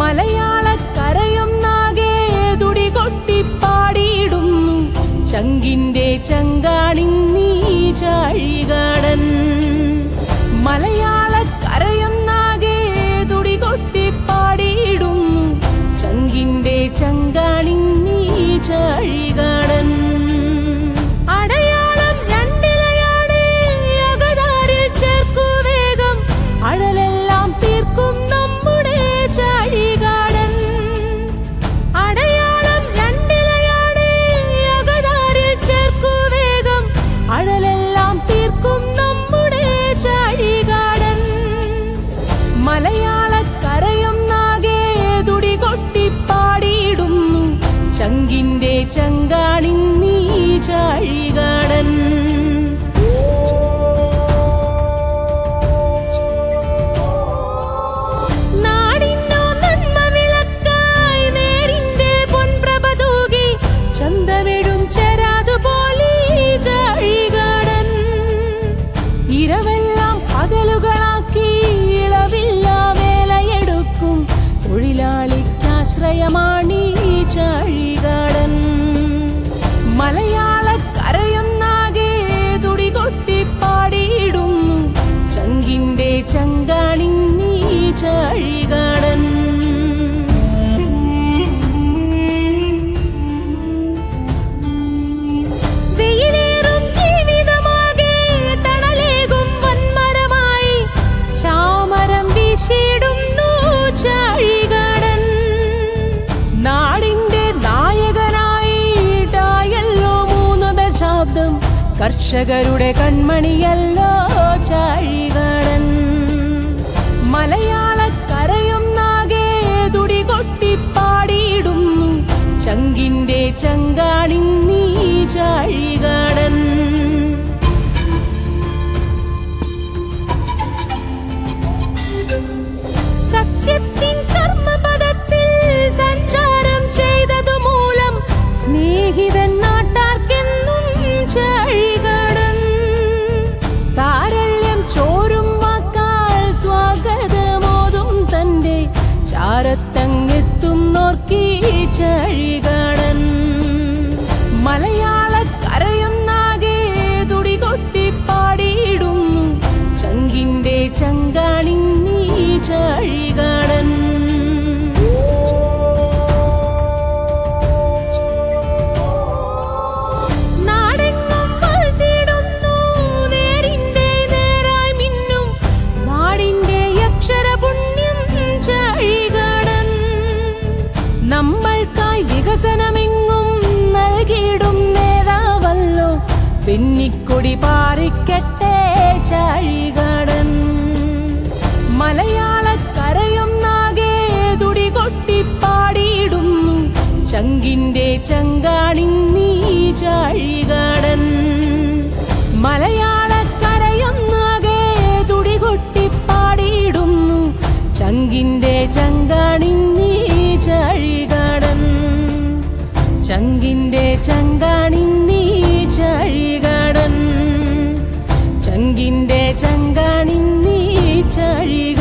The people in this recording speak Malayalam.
മലയാള കരയും നാഗേ തുടി കൊട്ടിപ്പാടിയിടുന്നു ചങ്കിന്റെ ചങ്കാണിന്നി കർഷകരുടെ കൺമണിയല്ലോ ചാഴികടൻ. മലയാള ഭാരത്തങ്ങെത്തും നോക്കി ചഴികൾ പിന്നിക്കൊടി പാറിക്കട്ടെ ചാഴികടൻ മലയാള നാഗേ തുടി കൊട്ടിപ്പാടിയിടുന്നു. ചങ്കിന്റെ ചങ്കാണി നീ ചാഴികടൻ മലയാള നാഗേ തുടി കൊട്ടിപ്പാടിയിടുന്നു. ചങ്കിന്റെ ചങ്കാണി നീ ചാഴികടൻ ചങ്കിന്റെ ചങ്കാണി തെങ്കിന്റെ ചങ്കണിന്നീ ചഴിക